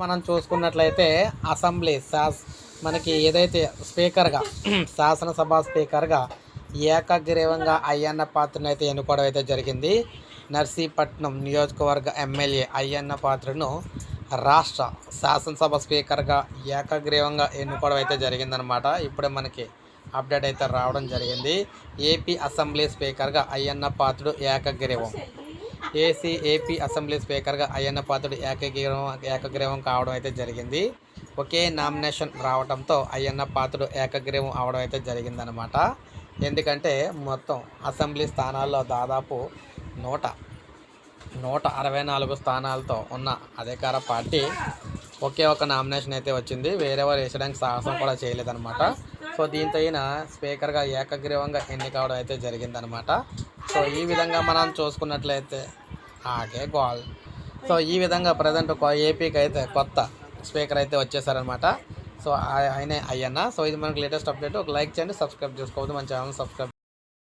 మనం చూసుకున్నట్లయితే అసెంబ్లీ శాస్ మనకి ఏదైతే స్పీకర్గా శాసనసభ స్పీకర్గా ఏకగ్రీవంగా అయ్యన్న పాత్రను అయితే ఎన్నుకోవడం అయితే జరిగింది. నర్సీపట్నం నియోజకవర్గ ఎమ్మెల్యే అయ్యన్న పాత్రను రాష్ట్ర శాసనసభ స్పీకర్గా ఏకగ్రీవంగా ఎన్నుకోవడం అయితే జరిగిందనమాట ఇప్పుడే మనకి అప్డేట్ అయితే రావడం జరిగింది. ఏపీ అసెంబ్లీ స్పీకర్గా అయ్యన్న పాత్రుడు ఏకగ్రీవం. ఏసీ ఏపీ అసెంబ్లీ స్పీకర్గా అయ్యన్న పాత్రుడు ఏకగ్రీవం ఏకగ్రీవం కావడం అయితే జరిగింది. ఒకే నామినేషన్ రావడంతో అయ్యన్న పాత్రుడు ఏకగ్రీవం అవడం అయితే జరిగిందనమాట ఎందుకంటే మొత్తం అసెంబ్లీ స్థానాల్లో దాదాపు నూట నూట అరవై నాలుగు స్థానాలతో ఉన్న అధికార పార్టీ ఒకే ఒక నామినేషన్ అయితే వచ్చింది. వేరే వారు వేసడానికి సాహసం కూడా చేయలేదన్నమాట. సో దీంతో ఈయన స్పీకర్గా ఏకగ్రీవంగా ఎన్నికవడం అయితే జరిగిందనమాట. సో ఈ విధంగా మనం చూసుకున్నట్లయితే ఆకే గోల్. సో ఈ విధంగా ప్రజెంట్ ఏపీకి అయితే కొత్త స్పీకర్ అయితే వచ్చేసారనమాట. సో ఆ- ఆయనే అయ్యన్న. సో ఇది మనకు లేటెస్ట్ అప్డేట్. ఒక లైక్ చేయండి సబ్స్క్రైబ్ చేసుకోవద్దు. మన ఛానల్ సబ్స్క్రైబ్